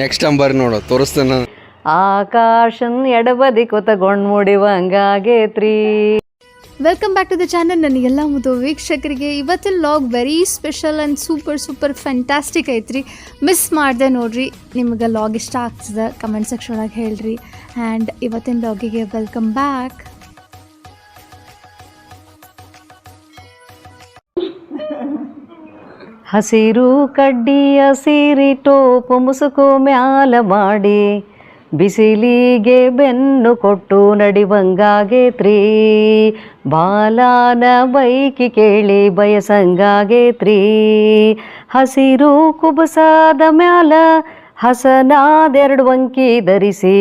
Next time ಬರ್ರಿ ನೋಡು ತೋರಿಸ್ತೇನೆ ಆಕಾಶನ್ ಎಡಬದಿ ಕೊತಗೊಂಡ್ ಮುಡಿವಂಗಾಗೇತ್ರಿ welcome back to the channel ನನ್ನ ಎಲ್ಲ ಮುದು ವೀಕ್ಷಕರಿಗೆ. ಇವತ್ತಿನ log very special and super super fantastic ಐತ್ರಿ. ಮಿಸ್ ಮಾಡಿದೆ ನೋಡ್ರಿ ನಿಮ್ಗೆ ಲಾಗ್ ಇಷ್ಟ ಆಗ್ತದೆ ಕಮೆಂಟ್ ಸೆಕ್ಷನ್ ಒಳಗೆ ಹೇಳ್ರಿ. ಆ್ಯಂಡ್ ಇವತ್ತಿನ ಲಾಗಿಗೆ ವೆಲ್ಕಮ್ ಬ್ಯಾಕ್ ಹಸಿರು ಕಡ್ಡಿಯ ಸೀರಿ ಟೋಪು ಮುಸುಕು ಮ್ಯಾಲ ಮಾಡಿ, ಬಿಸಿಲಿಗೆ ಬೆನ್ನು ಕೊಟ್ಟು ನಡಿವಂಗಾಗೇತ್ರಿ ಬಾಲಾನ ಬೈಕಿ ಕೇಳಿ ಬಯಸಂಗಾಗೆ ತ್ರೀ. ಹಸಿರು ಕುಬಸಾದ ಮ್ಯಾಲ ಹಸನಾದೆರಡು ವಂಕಿ ಧರಿಸಿ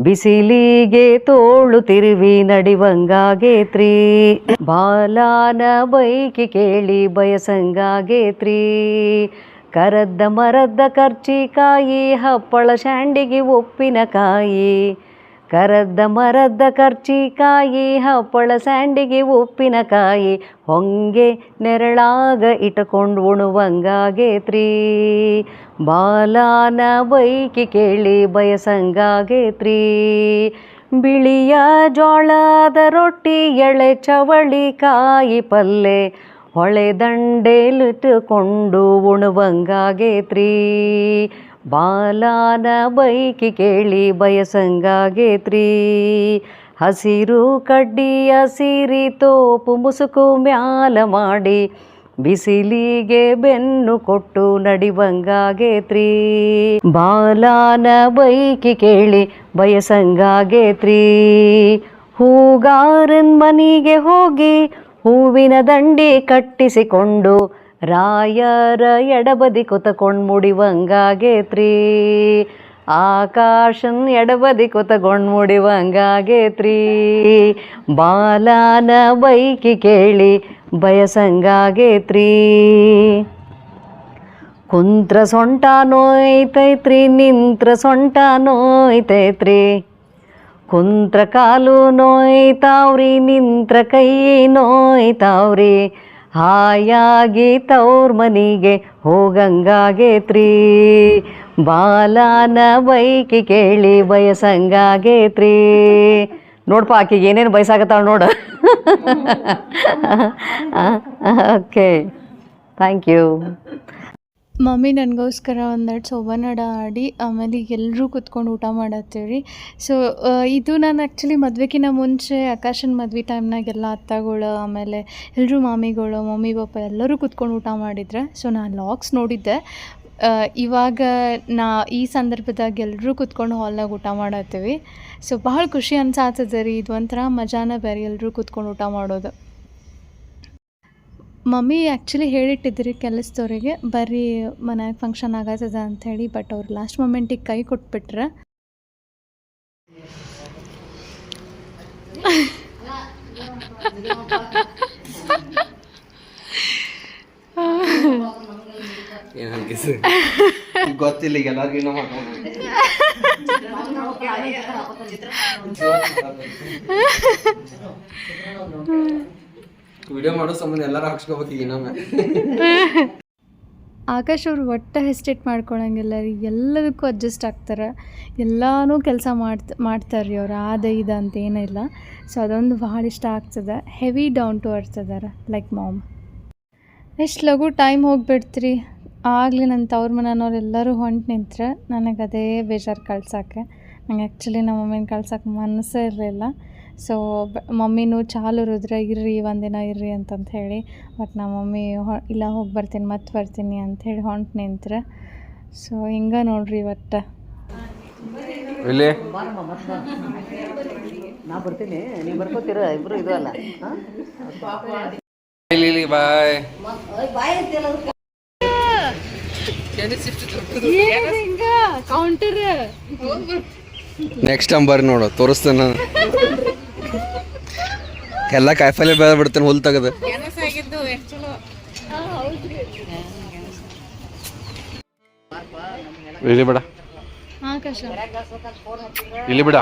ಬಿಸಿಲಿಗೆ ತೋಳು ತಿರುವಿ ನಡಿವಂಗಾಗೇತ್ರಿ. ಬಾಲಾನ ಬೈಕಿ ಕೇಳಿ ಬಯಸಂಗಾಗೇತ್ರಿ. ಕರದ್ದ ಮರದ್ದ ಕರ್ಚಿಕಾಯಿ ಹಪ್ಪಳ ಶಾಂಡಿಗೆ ಉಪ್ಪಿನಕಾಯಿ. ಕರದ್ದ ಮರದ್ದ ಕರ್ಚಿಕಾಯಿ, ಹಪ್ಪಳ ಸ್ಯಾಂಡಿಗೆ ಉಪ್ಪಿನಕಾಯಿ, ಹೊಂಗೆ ನೆರಳಾಗ ಇಟ್ಕೊಂಡು ಉಣುವಂಗಾಗೇತ್ರಿ ಬಾಲಾನ ಬೈಕಿ ಕೇಳಿ ಬಯಸಂಗಾಗೇತ್ರಿ ಬಿಳಿಯ ಜೋಳದ ರೊಟ್ಟಿ, ಎಳೆ ಚವಳಿ ಕಾಯಿ ಪಲ್ಲೆ, ಹೊಳೆ ದಂಡೇಲಿಟ್ಟುಕೊಂಡು ಉಣುವಂಗಾಗೇತ್ರಿ ಬಾಲಾನ ಬೈಕಿ ಕೇಳಿ ಬಯಸಂಗಾಗೇತ್ರಿ ಹಸಿರು ಕಡ್ಡಿಯ ಹಸಿರಿ ತೋಪು ಮುಸುಕು ಮ್ಯಾಲ ಮಾಡಿ ಬಿಸಿಲಿಗೆ ಬೆನ್ನು ಕೊಟ್ಟು ನಡಿವಂಗಾಗೇತ್ರಿ ಬಾಲಾನ ಬೈಕಿ ಕೇಳಿ ಬಯಸಂಗಾಗೇತ್ರಿ ಹೂಗಾರನ್ ಮನೆಗೆ ಹೋಗಿ ಹೂವಿನ ದಂಡಿ ಕಟ್ಟಿಸಿಕೊಂಡು ರಾಯರ ಎಡಬದಿ ಕುತಕೊಂಡ್ ಮುಡಿವಂಗಾಗೇತ್ರಿ. ಆಕಾಶನ್ ಎಡಬದಿ ಕುತಗೊಂಡ್ ಮುಡಿವಂಗಾಗೇತ್ರಿ. ಬಾಲಾನ ಬೈಕಿ ಕೇಳಿ ಬಯಸಂಗಾಗೇತ್ರಿ. ಕುಂತ್ರ ಸೊಂಟ ನೋಯ್ತೈತ್ರಿ, ನಿಂತ್ರ ಸೊಂಟ ನೋಯ್ತೈತ್ರಿ. ಕುಂತ್ರ ಕಾಲು ನೋಯ್ತಾವ್ರಿ, ನಿಂತ್ರ ಕೈ ನೋಯ್ತಾವ್ರಿ. ಹಾಯಾಗಿ ತವ್ರ ಮನಿಗೆ ಹೋಗಂಗಾಗೇತ್ರಿ ಬಾಲಾನ ಬೈಕಿ ಕೇಳಿ ಬಯಸಂಗಾಗೇತ್ರಿ ನೋಡ್ಪ ಆಕಿಗೆ ಏನೇನು ಬಯಸಾಗತ್ತಾಳ ನೋಡು. ಓಕೆ ಥ್ಯಾಂಕ್ ಯು ಮಮ್ಮಿ ನನಗೋಸ್ಕರ ಒಂದೆರಡು ಸೊಬನಡ ಆಡಿ, ಆಮೇಲೆ ಎಲ್ಲರೂ ಕುತ್ಕೊಂಡು ಊಟ ಮಾಡತ್ತೀವಿ ಸೊ ಇದು ನಾನು ಆ್ಯಕ್ಚುಲಿ ಮದ್ವೆಗಿನ ಮುಂಚೆ, ಆಕಾಶನ ಮದ್ವೆ ಟೈಮ್ನಾಗೆಲ್ಲ ಅತ್ತಗಳು, ಆಮೇಲೆ ಎಲ್ಲರೂ ಮಾಮಿಗಳು, ಮಮ್ಮಿ ಪಾಪ ಎಲ್ಲರೂ ಕುತ್ಕೊಂಡು ಊಟ ಮಾಡಿದ್ರೆ. ಸೊ ನಾನು ಲಾಕ್ಸ್ ನೋಡಿದ್ದೆ. ಇವಾಗ ನಾ ಈ ಸಂದರ್ಭದಾಗ ಎಲ್ಲರೂ ಕುತ್ಕೊಂಡು ಹಾಲ್ನಾಗ ಊಟ ಮಾಡತ್ತೀವಿ. ಸೊ ಭಾಳ ಖುಷಿ ಅನ್ಸಾತದ ರೀ. ಇದು ಒಂಥರ ಮಜಾನ ಬೇರೆ ಎಲ್ಲರೂ ಕುತ್ಕೊಂಡು ಊಟ ಮಾಡೋದು. ಮಮ್ಮಿ ಆ್ಯಕ್ಚುಲಿ ಹೇಳಿಟ್ಟಿದ್ರಿ ಕೆಲಸದವ್ರಿಗೆ ಬರ್ರಿ ಮನ್ಯಾಗ ಫಂಕ್ಷನ್ ಆಗತ್ತದ ಅಂಥೇಳಿ ಬಟ್ ಅವ್ರು ಲಾಸ್ಟ್ ಮೊಮೆಂಟಿಗೆ ಕೈ ಕೊಟ್ಬಿಟ್ರೆ. ಗೊತ್ತಿಲ್ಲ ಈಗ ಎಲ್ಲರಿಗೂ ವಿಡಿಯೋ ಮಾಡೋ ಸಂಬಂಧ ಎಲ್ಲರೂ ಹಾಕ್ಸ್ಕೋಬೇಕು ಈಗ ಇನ್ನೊಮ್ಮೆ. ಆಕಾಶ್ ಅವ್ರು ಒಟ್ಟು ಹೆಸ್ಟೇಟ್ ಮಾಡ್ಕೊಳಂಗಿಲ್ಲ ರೀ. ಎಲ್ಲದಕ್ಕೂ ಅಡ್ಜಸ್ಟ್ ಆಗ್ತಾರೆ. ಎಲ್ಲನೂ ಕೆಲಸ ಮಾಡ್ತ ಮಾಡ್ತಾರೆ ರೀ ಅವ್ರು. ಆದ ಇದ ಅಂತ ಏನಿಲ್ಲ ಸೊ ಅದೊಂದು ಭಾಳ ಇಷ್ಟ ಆಗ್ತದೆ. Heavy down to earth like mom ಎಷ್ಟು ಲಘು ಟೈಮ್ ಹೋಗ್ಬಿಡ್ತ್ರಿ. ಆಗಲಿ ನನ್ನ ತವ್ರ ಮನೆಯವ್ರು ಎಲ್ಲರೂ ಹೊಂಟು ನಿಂತ್ರೆ ನನಗೆ ಅದೇ ಬೇಜಾರು ಕಳ್ಸೋಕ್ಕೆ ನಂಗೆ ಆ್ಯಕ್ಚುಲಿ ನಮ್ಮ ಮಮ್ಮಿನ ಕಳ್ಸೋಕೆ ಮನಸ್ಸೇ ಇರಲಿಲ್ಲ. ಸೊ ಮಮ್ಮಿನೂ ಚಾಲು ರುದ್ರ ಇರ್ರಿ ಒಂದಿನ ಇರ್ರಿ ಅಂತಂತ ಹೇಳಿ ಬಟ್ ನಮ್ಮ ಮಮ್ಮಿ ಹೊ ಇಲ್ಲ ಹೋಗಿ ಬರ್ತೀನಿ ಮತ್ತೆ ಬರ್ತೀನಿ ಅಂಥೇಳಿ ಹೊಂಟು ನಿಂತ್ರ. ಸೊ ಹಿಂಗೆ ನೋಡ್ರಿ ಇವತ್ತು. ಇಲ್ಲಿ? ನಾ ಬರ್ತೀನಿ ನೀವು ಬರ್ಕೋತೀರ ಇಬ್ರು ಇದು ಅಲ್ಲ? ಇಲ್ಲಿ ಬಾಯ್. ಕೌಂಟರ್ ನೆಕ್ಸ್ಟ್ ಟೈಮ್ ಬರ್ರಿ ನೋಡು ತೋರಿಸ್ತೇನೆ ಎಲ್ಲ ಕಾಯಿಪಲ್ಲೆ ಬೆಳೆ ಬಿಡ್ತೇನೆ ಹುಲ್ ತೆಗೆದು. ಇಲ್ಲಿ ಬಿಡ. ಆಕಾಶ. ಇಲ್ಲಿ ಬಿಡ.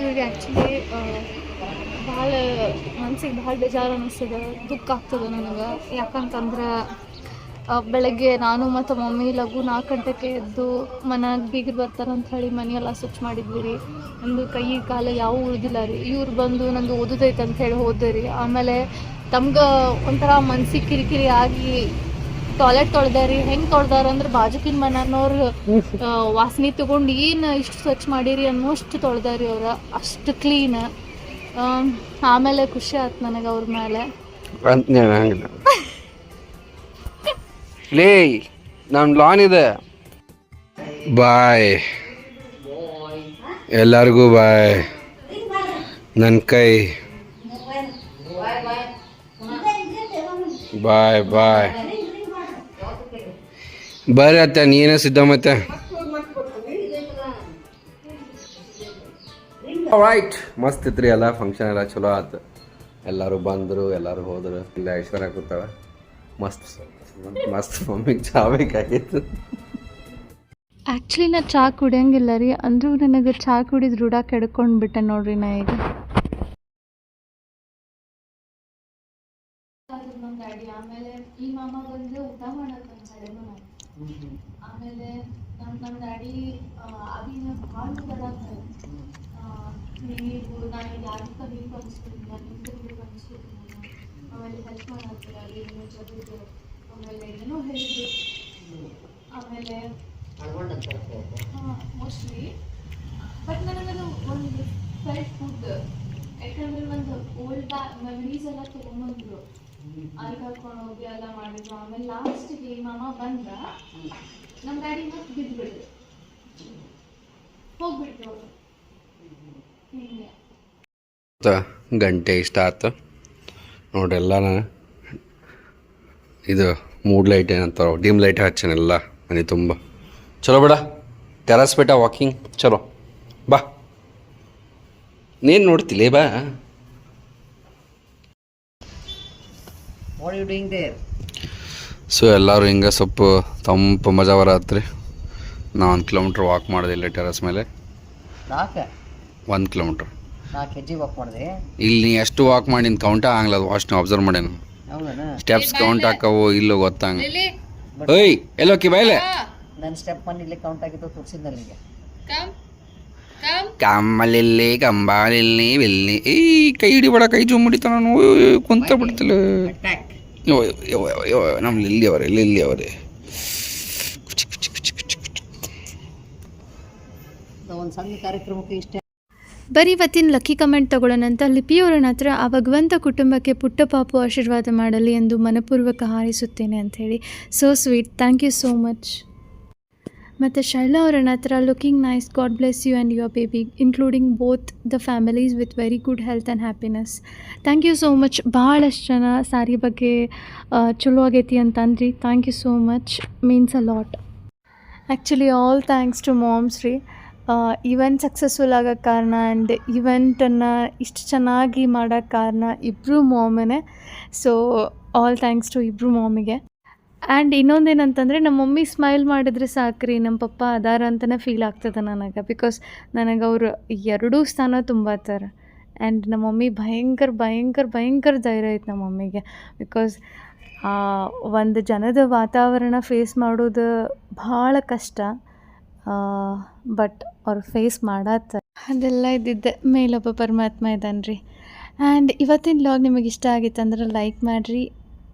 ಇವ್ರಿಗೆ ಆ್ಯಕ್ಚುಲಿ ಭಾಳ ಮನ್ಸಿಗೆ ಭಾಳ ಬೇಜಾರು ಅನ್ನಿಸ್ತದೆ ದುಃಖ ಆಗ್ತದ ನನಗೆ. ಯಾಕಂತಂದ್ರೆ ಬೆಳಗ್ಗೆ ನಾನು ಮತ್ತು ಮಮ್ಮಿ ಲಘು ನಾಲ್ಕು ಗಂಟೆಗೆ ಎದ್ದು ಮನೆಗೆ ಬೀಗರು ಬರ್ತಾರೆ ಅಂತ ಹೇಳಿ ಮನೆಯೆಲ್ಲ ಸ್ವಚ್ಛ ಮಾಡಿದ್ವಿ ರೀ ನಂದು ಕೈ ಕಾಲು ಯಾವೂ ಉಳಿದಿಲ್ಲ ರೀ. ಇವ್ರು ಬಂದು ನಂದು ಓದೋದೈತೆ ಅಂತ ಹೇಳಿ ಹೋದೆ ರೀ. ಆಮೇಲೆ ತಮ್ಗೆ ಒಂಥರ ಮನ್ಸಿಗೆ ಕಿರಿಕಿರಿ ಆಗಿ ಟಾಯ್ಲೆಟ್ ತೊಳ್ದಾರಿ ಹೆಂಗೆ ತೊಳ್ದಾರ ಅಂದ್ರೆ ಬಾಜುಕಿನ ಮನೆಯವ್ರು ವಾಸನೆ ತೊಗೊಂಡು ಏನು ಇಷ್ಟು ಸ್ವಚ್ಛ ಮಾಡಿರಿ ಅನ್ನೋಷ್ಟು ತೊಳ್ದಾರಿ ಅವ್ರ. ಅಷ್ಟು ಕ್ಲೀನ್ ಆಮೇಲೆ ಖುಷಿ ಆಯ್ತು ನನಗೆ ಅವ್ರ ಮೇಲೆ. ಲೇ ನಮ್ಮ ಲಾನ್ ಇದೆ. ಬಾಯ್. ಎಲ್ಲರಿಗೂ ಬಾಯ್. ನನ್ನ ಕೈ. ಬಾಯ್ ಬಾಯ್. ಬರ್ರಿ ಅತ್ತೆ ನೀನೇ ಸಿದ್ಧ ಮತ್ತೆ. ರೈಟ್ ಮಸ್ತ್ ಇತ್ರಿ ಎಲ್ಲ ಫಂಕ್ಷನ್ ಎಲ್ಲ ಚಲೋ ಆಯ್ತು ಎಲ್ಲರೂ ಬಂದರು ಎಲ್ಲರೂ ಹೋದರು ಇಲ್ಲ ಐಶ್ವರ್ಯ ಕೂತಾಳೆ ಮಸ್ತ್. ಮಸ್ತ್ ಮಮ್ಮಿಗೆ ಚಾ ಬೇಕಾಗಿತ್ತು ಆ್ಯಕ್ಚುಲಿ ನಾ ಚಹಾ ಕುಡಿಯಂಗಿಲ್ಲ ರೀ. ಅಂದರೂ ನನಗೆ ಚಹಾ ಕುಡಿದು ರೂಢ ಕೆಡ್ಕೊಂಡು ಬಿಟ್ಟೆ ನೋಡ್ರಿ ನಾ ಈಗ. ಆಮೇಲೆ ಈ ಊಟ ಆಮೇಲೆ ನಮ್ಮ ನಮ್ಮ ಡ್ಯಾಡಿ ಅದಿನ ಭಾಳ ಆಮೇಲೆ ಹೆಲ್ಪ್ ಮಾಡತ್ತಾರೆ ಜಗದು ಆಮೇಲೆ ಏನೋ ಹೇಳಿದ್ರು. ಆಮೇಲೆ ಮೋಸ್ಟ್ಲಿ ಬಟ್ ನನಗದು ಒಂದು ಫೆಲ್ಟ್ ಫುಡ್ ಯಾಕಂದ್ರೆ ಒಂದು ಓಲ್ಡ್ ಮೆಮರೀಸ್ ಎಲ್ಲ ತೊಗೊಂಬಂದ್ರು ಅಲ್ಲಿ ಕರ್ಕೊಂಡು ಹೋಗಿ ಎಲ್ಲ ಮಾಡಿದ್ರು. ಆಮೇಲೆ ಲಾಸ್ಟಿಗೆ ಮಾಮ ಬಂದ. ನಮ್ಮ ಡ್ಯಾಡಿ ಮತ್ತೆ ಬಿದ್ದುಬಿಡ್ರು ಹೋಗ್ಬಿಟ್ರು ಅವರು. ಗಂಟೆ ಇಷ್ಟ ಆಯ್ತು. ನೋಡ್ರಿ ಎಲ್ಲ ಇದು ಮೂಡ್ ಲೈಟ್ ಏನಂತಾರ ಡಿಮ್ ಲೈಟ್ ಹಚ್ಚನೆಲ್ಲ ಮನೆ ತುಂಬ. ಚಲೋ ಬೇಡ ಟೆರಸ್ ಬೇಟ ವಾಕಿಂಗ್ ಚಲೋ. ಬಾ. ನೀನು ನೋಡ್ತಿಲೇ ಬಾ. ಸೊ ಎಲ್ಲರೂ ಹಿಂಗೆ ಸ್ವಲ್ಪ ತಂಪು ಮಜಾ ಬರತ್ರಿ ನಾ ಒಂದು ಕಿಲೋಮೀಟ್ರ್ ವಾಕ್ ಮಾಡಿದೆ ಇಲ್ಲೇ ಟೆರಸ್ ಮೇಲೆ. ಒಂದು ಕಿಲೋಮೀಟ್ರ್ ಇಲ್ಲಿ ಎಷ್ಟು ವಾಕ್ ಮಾಡಿ ನಿನ್ನ ಕೌಂಟ ಆಗಲ್ಲ ಅಷ್ಟು ಅಬ್ಸರ್ವ್ ಹೌದನ ಸ್ಟೆಪ್ಸ್ ಕೌಂಟ್ ಹಾಕವು ಇಲ್ಲೋ ಗೊತ್ತಂಗ ಓಯ್ ಎಲ್ಲೋಕಿ ಬಾಯ್ಲೆ. ನನ್ನ ಸ್ಟೆಪ್ ಮನ್ ಇಲ್ಲಿ ಕೌಂಟ್ ಆಗಿದ್ದು ತೋರಿಸಿದ್ನಲ್ಲ ನಿಮಗೆ ಕಮ್ಮಲಿಲ್ಲಿ ಕಂಬಾಲಿಲ್ಲಿ ಬಿಲ್ಲಿ ಈ ಕೈ ಹಿಡಿಬೇಡ ಕೈ ಜೂಮ್ ಹಿಡಿತ ನಾನು ಕುಂತ ಬಿಡ್ತಿಲ್ಲ. ನಮ್ಮ ಲಿಲ್ಲಿ ಅವರೇ ಲಿಲ್ಲಿ ಅವರೇ ಒಂದು ಸಣ್ಣ ಕಾರ್ಯಕ್ರಮಕ್ಕೆ ಇಷ್ಟ ಬರೀ ಇವತ್ತಿನ ಲಕ್ಕಿ ಕಮೆಂಟ್ ತಗೊಳ್ಳೋಣಂತ ಲಿಪಿಯವರನ ಹತ್ರ ಆ ಭಗವಂತ ಕುಟುಂಬಕ್ಕೆ ಪುಟ್ಟ ಪಾಪು ಆಶೀರ್ವಾದ ಮಾಡಲಿ ಎಂದು ಮನಪೂರ್ವಕ ಹಾರೈಸುತ್ತೇನೆ ಅಂಥೇಳಿ so sweet thank you so much ಮತ್ತು ಶೈಲಾ ಅವರನ್ನ ಹತ್ರ looking nice God bless you and your baby including both the families with very good health and happiness thank you so much ಭಾಳಷ್ಟು ಜನ ಸಾರಿ ಬಗ್ಗೆ ಚಲೋ ಆಗೈತಿ ಅಂತಂದ್ರಿ. Thank you so much means a lot actually all thanks to moms ರೀ event successful ಆಗೋಕ್ಕೆ ಕಾರಣ and ಇವೆಂಟನ್ನು ಇಷ್ಟು ಚೆನ್ನಾಗಿ ಮಾಡೋಕ್ಕೆ ಕಾರಣ ಇಬ್ಬರು ಮಾಮನೇ ಸೊ ಆಲ್ ಥ್ಯಾಂಕ್ಸ್ ಟು ಇಬ್ಬರು ಮಾಮಿಗೆ ಆ್ಯಂಡ್ ಇನ್ನೊಂದೇನಂತಂದರೆ ನಮ್ಮ ಮಮ್ಮಿ ಸ್ಮೈಲ್ ಮಾಡಿದ್ರೆ ಸಾಕ್ರಿ ನಮ್ಮ ಪಪ್ಪ ಅದಾರ ಅಂತಲೇ ಫೀಲ್ ಆಗ್ತದೆ ನನಗೆ. ಬಿಕಾಸ್ ನನಗೆ ಅವರು ಎರಡೂ ಸ್ಥಾನ ತುಂಬಾತಾರ. ಆ್ಯಂಡ್ ನಮ್ಮ ಮಮ್ಮಿ ಭಯಂಕರ ಭಯಂಕರ ಭಯಂಕರ ಧೈರ್ಯ ಐತೆ ನಮ್ಮ ಮಮ್ಮಿಗೆ. ಬಿಕಾಸ್ ಒಂದು ಜನದ ವಾತಾವರಣ ಫೇಸ್ ಮಾಡೋದು ಭಾಳ ಕಷ್ಟ. ಬಟ್ ಅವ್ರು ಫೇಸ್ ಮಾಡತ್ತ. ಅದೆಲ್ಲ ಇದ್ದಿದ್ದೆ. ಮೇಲೊಬ್ಬ ಪರಮಾತ್ಮ ಇದ್ದಾನೆ ರೀ ಆ್ಯಂಡ್ ಇವತ್ತಿನ ಲಾಗ್ ನಿಮಗೆ ಇಷ್ಟ ಆಗಿತ್ತು ಅಂದ್ರೆ ಲೈಕ್ ಮಾಡಿರಿ.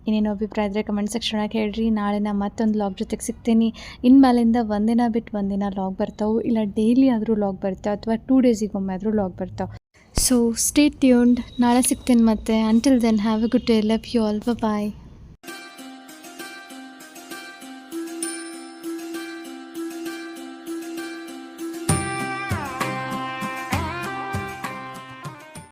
ಇನ್ನೇನು ಅಭಿಪ್ರಾಯ ಇದ್ದರೆ ಕಮೆಂಟ್ ಸೆಕ್ಷನಾಗ ಹೇಳ್ರಿ. ನಾಳೆ ನಾ ಮತ್ತೊಂದು ಲಾಗ್ ಜೊತೆಗೆ ಸಿಗ್ತೀನಿ. ಇನ್ಮೇಲಿಂದ ಒಂದಿನ ಬಿಟ್ಟು ಒಂದಿನ ಲಾಗ್ ಬರ್ತಾವೆ. ಇಲ್ಲ ಡೈಲಿ ಆದರೂ ಲಾಗ್ ಬರ್ತಾವೆ ಅಥವಾ ಟೂ ಡೇಸಿಗೊಮ್ಮೆ ಆದರೂ ಲಾಗ್ ಬರ್ತಾವೆ. ಸೊ ಸ್ಟೇ ಟ್ಯೂನ್ಡ್ ನಾಳೆ ಸಿಗ್ತೀನಿ ಮತ್ತೆ. Until then have a good day love you all bye